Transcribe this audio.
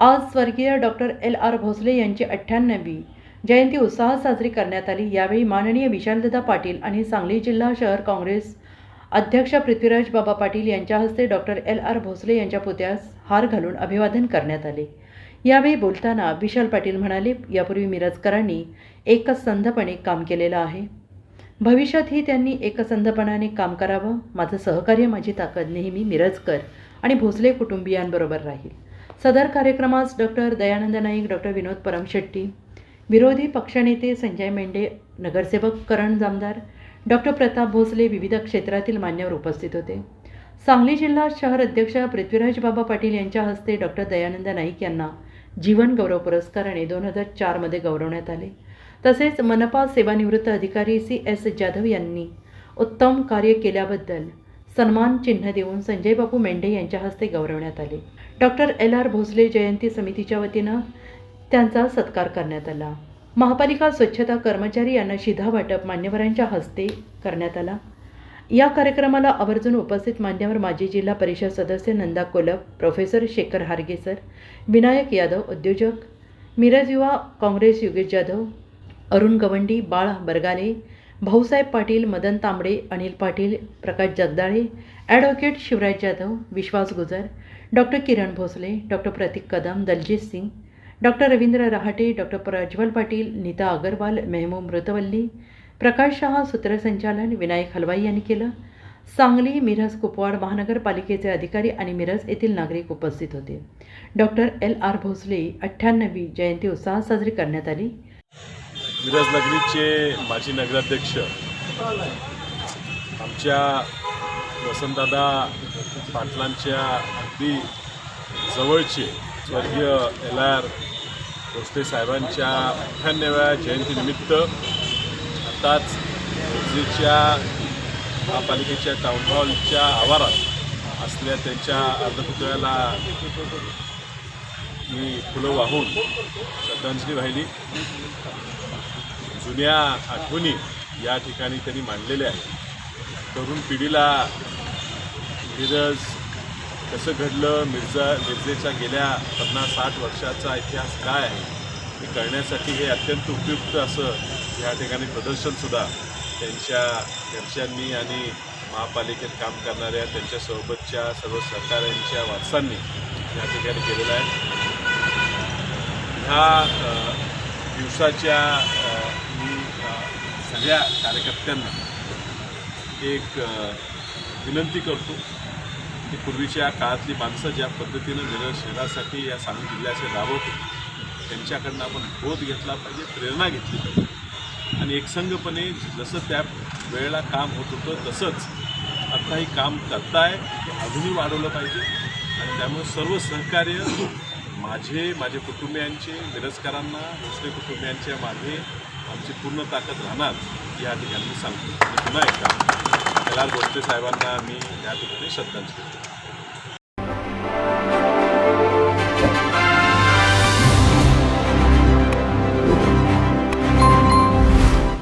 आज स्वर्गीय doctor L R Bhosale यांची अठ्ठ्याण्णवी. जयंती उत्साहात साजरी करण्यात आली. यावेळी माननीय विशालदादा पाटील आणि सांगली जिल्हा शहर काँग्रेस अध्यक्ष पृथ्वीराज बाबा पाटील यांच्या हस्ते डॉक्टर एल आर भोसले यांच्या पुतळ्यास हार घालून अभिवादन करण्यात आले. यावेळी बोलताना विशाल पाटील म्हणाले यापूर्वी मिरजकरांनी एकसंधपणे काम केलेलं आहे. भविष्यातही त्यांनी एकसंधपणाने काम करावं. माझं सहकार्य माझी ताकद नेहमी मिरजकर आणि भोसले कुटुंबियांबरोबर राहील. सदर कार्यक्रमास डॉक्टर दयानंद नाईक डॉक्टर विनोद परमशेट्टी विरोधी पक्षनेते संजय मेंढे नगरसेवक करण जामदार डॉक्टर प्रताप भोसले विविध क्षेत्रातील मान्यवर उपस्थित होते. सांगली जिल्हा शहर अध्यक्ष पृथ्वीराज बाबा पाटील यांच्या हस्ते डॉक्टर दयानंद नाईक यांना जीवन गौरव पुरस्काराने दोन हजार चारमध्ये गौरवण्यात आले. तसेच मनपा सेवानिवृत्त अधिकारी सी एस जाधव यांनी उत्तम कार्य केल्याबद्दल सन्मान चिन्ह देऊन संजय बापू मेंढे यांच्या हस्ते गौरवण्यात आले. Doctor L. आर. भोसले जयंती समितीच्या वतीनं त्यांचा सत्कार करण्यात आला. महापालिका स्वच्छता कर्मचारी यांना शिधा वाटप मान्यवरांच्या हस्ते करण्यात आला. या कार्यक्रमाला आवर्जून उपस्थित मान्यवर माजी जिल्हा परिषद सदस्य नंदा कोलप प्रोफेसर शेखर हार्गेसर विनायक यादव उद्योजक मिरज युवा काँग्रेस योगेश जाधव अरुण गवंडी बाळ Bargale Bhausaheb Patil Madan Tambde Anil Patil Prakash Jagdale advocate Shivraj Jadhav Vishwas Gujar doctor Kiran Bhosale doctor Pratik Kadam Daljit Singh doctor Ravindra Rahate doctor Prajwal Patil Nita Agarwal Mehmu मृतवल्ली Prakash Shah सूत्रसंचालन विनायक हलवाई यांनी केलं. सांगली मिरज कुपवाड महानगरपालिकेचे अधिकारी आणि मिरज येथील नागरिक उपस्थित होते. डॉक्टर एल आर भोसले अठ्ठ्याण्णवी जयंती उत्साहात साजरी करण्यात आली. विरजनगरीचे माजी नगराध्यक्ष आमच्या वसंतदादा पाटलांच्या अगदी जवळचे स्वर्गीय एल आर भोसले साहेबांच्या अठ्ठ्याण्णव्या जयंतीनिमित्त आताच भोसलेच्या महापालिकेच्या टाउन हॉलच्या आवारात असल्या त्यांच्या अर्धपुतळ्याला मी फुलं वाहून श्रद्धांजली वाहिली. जुन्या आठवणी या ठिकाणी त्यांनी मांडलेल्या आहेत. तरुण पिढीला मिरज कसं घडलं मिर्झा मिरजेच्या गेल्या पन्नास साठ वर्षाचा इतिहास काय आहे हे कळण्यासाठी हे अत्यंत उपयुक्त असं या ठिकाणी प्रदर्शनसुद्धा त्यांच्या घरच्यांनी आणि महापालिकेत काम करणाऱ्या त्यांच्यासोबतच्या सर्व सहकाऱ्यांच्या वारसांनी या ठिकाणी केलेलं आहे. ह्या दिवसाच्या सगळ्या कार्यकर्त्यांना एक विनंती करतो की पूर्वीच्या काळातली माणसं ज्या पद्धतीनं मिरज शहरासाठी या सांगली जिल्ह्याचे राबवतो त्यांच्याकडनं आपण बोध घेतला पाहिजे प्रेरणा घेतली पाहिजे. आणि एकसंघपणे जसं त्या वेळेला काम होत होतं तसंच आताही काम करताय ते अजूनही वाढवलं पाहिजे. आणि त्यामुळे सर्व सहकार्य माझे माझे कुटुंबियांचे मिरजकरांना दुसरे कुटुंबियांच्या मागे आमची पूर्ण ताकद राहणार या ठिकाणी मी सांगतो पुन्हा एकदा एल आर साहेबांना मी या ठिकाणी श्रद्धांजली